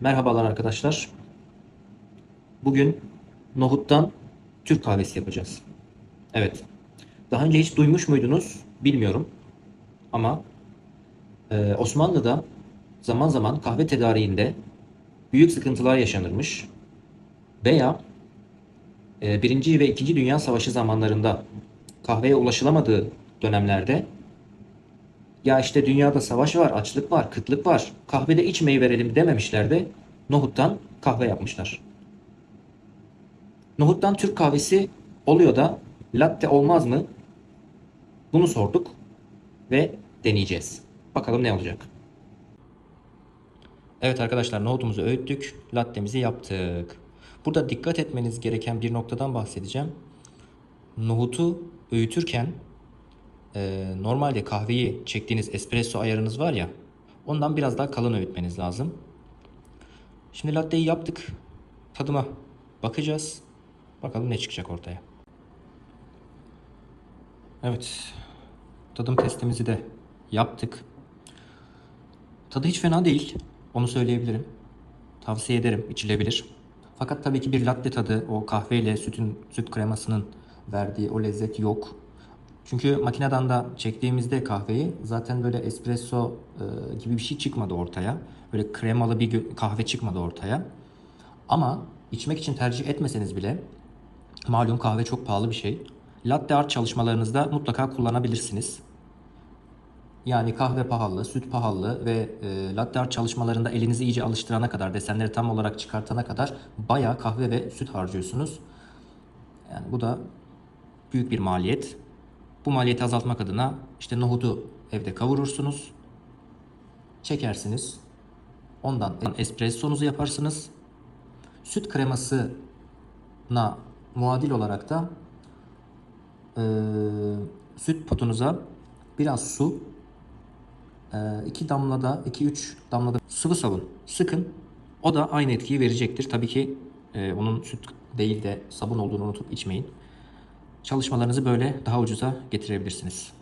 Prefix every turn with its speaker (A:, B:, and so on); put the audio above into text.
A: Merhabalar arkadaşlar. Bugün nohuttan Türk kahvesi yapacağız. Evet. Daha önce hiç duymuş muydunuz? Bilmiyorum. Ama e, Osmanlı'da zaman zaman kahve tedariğinde büyük sıkıntılar yaşanırmış. Veya e, Birinci ve İkinci Dünya Savaşı zamanlarında kahveye ulaşılamadığı dönemlerde ya işte dünyada savaş var, açlık var, kıtlık var. Kahvede içmeyi verelim dememişler de nohuttan kahve yapmışlar. Nohuttan Türk kahvesi oluyor da latte olmaz mı? Bunu sorduk ve deneyeceğiz. Bakalım ne olacak. Evet arkadaşlar nohutumuzu öğüttük, lattemizi yaptık. Burada dikkat etmeniz gereken bir noktadan bahsedeceğim. Nohutu öğütürken e, normalde kahveyi çektiğiniz espresso ayarınız var ya ondan biraz daha kalın öğütmeniz lazım. Şimdi latteyi yaptık. Tadıma bakacağız. Bakalım ne çıkacak ortaya. Evet. Tadım testimizi de yaptık. Tadı hiç fena değil. Onu söyleyebilirim. Tavsiye ederim. içilebilir. Fakat tabii ki bir latte tadı o kahveyle sütün süt kremasının verdiği o lezzet yok. Çünkü makineden de çektiğimizde kahveyi zaten böyle espresso e, gibi bir şey çıkmadı ortaya. Böyle kremalı bir kahve çıkmadı ortaya. Ama içmek için tercih etmeseniz bile malum kahve çok pahalı bir şey. Latte art çalışmalarınızda mutlaka kullanabilirsiniz. Yani kahve pahalı, süt pahalı ve e, latte art çalışmalarında elinizi iyice alıştırana kadar, desenleri tam olarak çıkartana kadar bayağı kahve ve süt harcıyorsunuz. Yani bu da büyük bir maliyet. Bu maliyeti azaltmak adına işte nohudu evde kavurursunuz. Çekersiniz. Ondan espressonuzu yaparsınız. Süt kremasına muadil olarak da eee, süt potunuza biraz su, 2 damla da 2-3 damla da sıvı sabun sıkın. O da aynı etkiyi verecektir. Tabii ki e, onun süt değil de sabun olduğunu unutup içmeyin. Çalışmalarınızı böyle daha ucuza getirebilirsiniz.